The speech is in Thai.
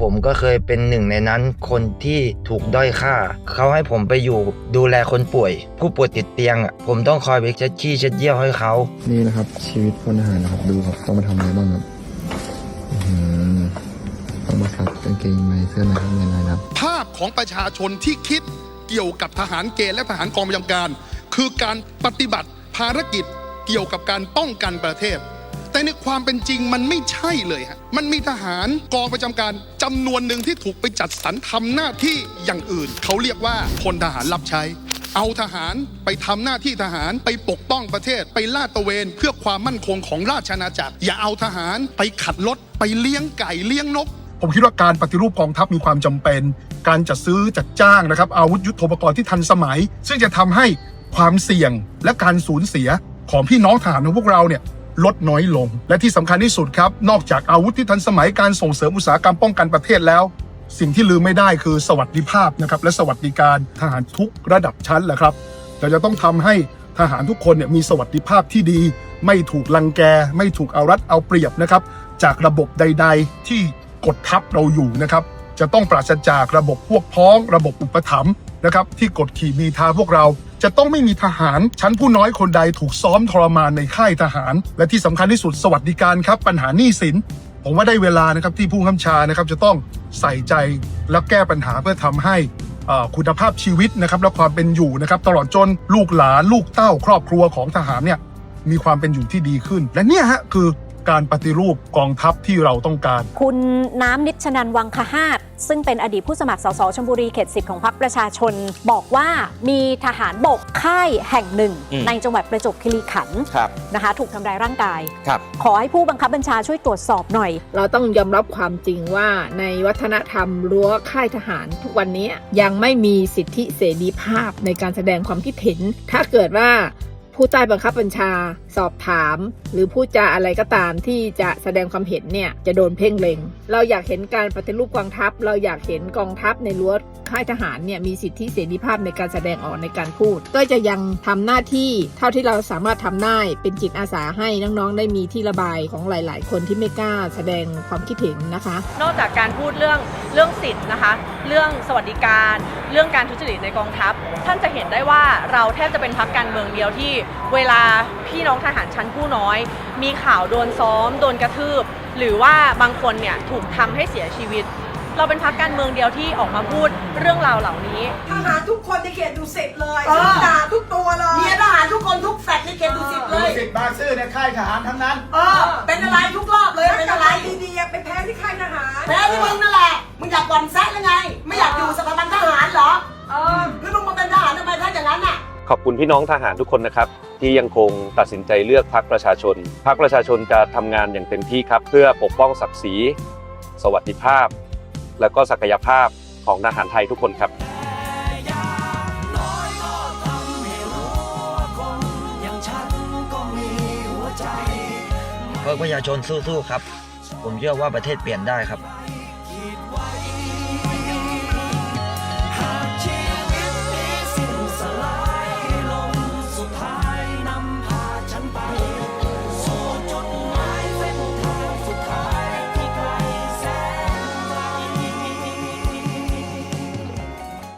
ผมก็เคยเป็นหนึ่งในนั้นคนที่ถูกด้อยค่า เขาให้ผมไปอยู่ดูแลคนป่วย ผู้ป่วยติดเตียงอะผมต้องคอยไปเช็ดขี้เช็ดเยี่ยวให้เขา นี่นะครับ ชีวิตพลทหารนะครับดูครับต้องมาทำอะไรบ้างครับอื้อหือต้องมาขัดกางเกงในเสื้อในข้างในนะครับ ภาพของประชาชนที่คิดเกี่ยวกับทหารเกณฑ์และทหารกองประจำการ คือการปฏิบัติภารกิจเกี่ยวกับการป้องกันประเทศ แต่ในความเป็นจริงมันไม่ใช่เลยฮะมันมีทหารกองประจำการจำนวนหนึ่งที่ถูกไปจัดสรรทำหน้าที่อย่างอื่น เขาเรียกว่าพลทหารรับใช้ เอาทหารไปทำหน้าที่ทหารไปปกป้องประเทศ ไปลาดตระเวนเพื่อความมั่นคงของราชอาณาจักร อย่าเอาทหารไปขัดรถไปเลี้ยงไก่เลี้ยงนกผมคิดว่าการปฏิรูปกองทัพมีความจำเป็น การจัดซื้อจัดจ้างนะครับอาวุธยุทโธปกรณ์ที่ทันสมัย ซึ่งจะทำให้ความเสี่ยงและการสูญเสียของพี่น้องทหารของพวกเราเนี่ย ลดน้อยลง และที่สำคัญที่สุดครับ นอกจากอาวุธที่ทันสมัยการส่งเสริมอุตสาหกรรมป้องกันประเทศแล้ว สิ่งที่ลืมไม่ได้คือสวัสดิภาพนะครับและสวัสดิการทหารทุกระดับชั้นแหละครับเราจะต้องทำให้ทหารทุกคนเนี่ยมีสวัสดิภาพที่ดี ไม่ถูกลังแก ไม่ถูกเอารัดเอาเปรียบนะครับ จากระบบใด ๆ ที่กดทับเราอยู่นะครับ จะต้องปราศจากระบบพวกพ้อง ระบบอุปถัมภ์นะครับ ที่กดขี่มีทาพวกเรา จะต้องไม่มีทหาร ชั้นผู้น้อยคนใดถูกซ้อมทรมานในค่ายทหาร และที่สำคัญที่สุดสวัสดิการครับ ปัญหาหนี้สิน ผมว่าได้เวลานะครับที่ผู้กำกับชานะครับจะต้องใส่ใจและแก้ปัญหาเพื่อทำให้อ่อคุณภาพชีวิตนะครับและความเป็นอยู่นะครับตลอดจนลูกหลานลูกเต้าครอบครัวของทหารเนี่ยมีความเป็นอยู่ที่ดีขึ้น และเนี่ยฮะคือการปฏิรูปกองทัพที่เราต้องการ คุณน้ำนิชนันวังคหาต ซึ่งเป็นอดีตผู้สมัครสสชลบุรีเขตสิบของพรรคประชาชน บอกว่ามีทหารบกค่ายแห่งหนึ่ง อืม ในจังหวัดประจวบคีรีขันธ์ครับนะคะ ถูกทำร้ายร่างกาย ครับ ขอให้ผู้บังคับบัญชาช่วยตรวจสอบหน่อย เราต้องยอมรับความจริงว่าในวัฒนธรรมรั้วค่ายทหารทุกวันนี้ยังไม่มีสิทธิเสรีภาพในการแสดงความคิดเห็น ถ้าเกิดว่า ผู้ใต้บังคับบัญชา สอบถาม หรือพูดจาอะไรก็ตามที่จะแสดงความเห็นเนี่ยจะโดนเพ่งเล็ง เราอยากเห็นการปฏิรูปกองทัพ เราอยากเห็นกองทัพในรั้วค่ายทหารเนี่ยมีสิทธิเสรีภาพในการแสดงออกในการพูด ก็จะยังทำหน้าที่เท่าที่เราสามารถทำได้เป็นจิตอาสาให้น้องๆได้มีที่ระบายของหลาย ๆ คนที่ไม่กล้าแสดงความคิดเห็นนะคะ นอกจากการพูดเรื่อง เรื่องสิทธิ์นะคะ เรื่องสวัสดิการ เรื่องการทุจริตในกองทัพ ท่านจะเห็นได้ว่าเราแทบจะเป็นพักการเมืองเดียวที่ เวลาพี่น้องทหารชั้นผู้น้อย มีข่าวโดนซ้อม โดนกระทืบ หรือว่าบางคนเนี่ยถูกทำให้เสียชีวิต เราเป็นพักการเมืองเดียวที่ออกมาพูดเรื่องราวเหล่านี้ทหารทุกคนในเขตดูสิตเลยเออ ด่าทุกตัวเลยเมียทหารทุกคนทุกแฟลตในเขตดุสิตเลยสิบบางซื่อในค่ายทหารทั้งนั้น เออเป็นอะไรทุกรอบเลย ถ้าเป็นจะอะไรไปดีๆไปแพ้ที่ค่ายทหาร แพ้ที่มึงนั่นแหละมึงอยาก บ่อนแซะหรือไง ไม่อยากอยู่สถาบันทหารเหรอเออหรือมึงมาเป็นทหารทำไมถ้าอย่างนั้นน่ะ ขอบคุณพี่น้องทหารทุกคนนะครับ ที่ยังคงตัดสินใจเลือกพรรคประชาชนพรรคประชาชนจะทำงานอย่างเต็มที่ครับ เพื่อปกป้องศักดิ์ศรี สวัสดิภาพ และก็ศักยภาพของทหารไทยทุกคนครับ เพื่อประชาชนสู้ๆครับ ผมเชื่อว่าประเทศเปลี่ยนได้ครับ